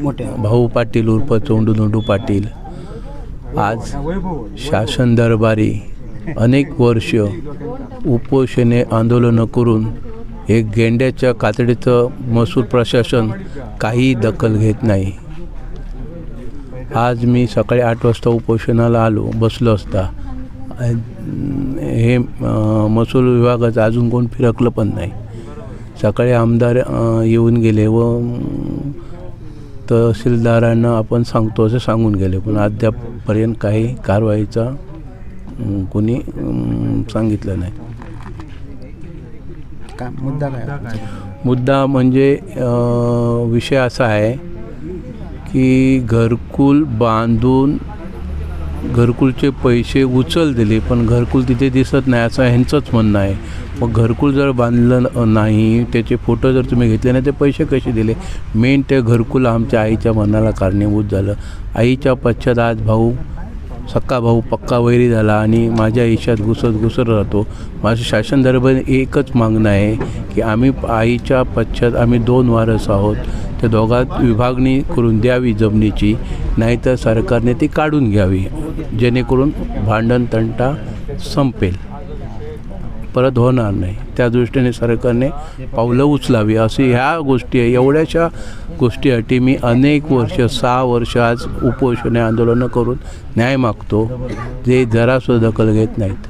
मोठ्या भाऊ पाटील उर्फ चोंडूदोंडू पाटील. आज शासन दरबारी अनेक वर्ष उपोषणे आंदोलनं करून हे गेंड्याच्या कातडीचं महसूल प्रशासन काही दखल घेत नाही. आज मी सकाळी आठ वाजता उपोषणाला आलो बसलो असता. हे महसूल विभागाचं अजून कोण फिरकलं पण नाही. सकाळी आमदार येऊन गेले व तहसीलदारांना आपण सांगतो असं सांगून गेले पण अद्यापपर्यंत काही कारवाईचा कोणी सांगितलं नाही. मुद्दा काय? मुद्दा म्हणजे विषय असा आहे की घरकुल बांधून घरकुलचे पैसे उचल दिले पण घरकुल तिथे दिसत नाही असं ह्यांचंच म्हणणं आहे. मग घरकुल जर बांधलं नाही त्याचे फोटो जर तुम्ही घेतले नाही ते पैसे कसे दिले? मेन ते घरकुल आमच्या आईच्या मनाला कारणीभूत झालं. आईच्या पश्चात आज भाऊ सक्का भाऊ पक्का वैरी झाला आणि माझ्या आयुष्यात घुसत घुसत राहतो. माझं शासन दरबार एकच मागणं आहे की आम्ही आईच्या पश्चात आम्ही दोन वारस आहोत. त्या दोघात विभागणी करून द्यावी जमिनीची. नाहीतर सरकारने ती काढून घ्यावी जेणेकरून भांडण तंटा संपेल. परत होणार नाही. त्या दृष्टीने सरकारने पावलं उचलावी. अशी ह्या गोष्टी आहे. एवढ्याशा गोष्टीसाठी मी अनेक वर्ष सहा वर्ष आज उपोषणे आंदोलनं करून न्याय मागतो. जे जरासुद्धा दखल घेत नाहीत.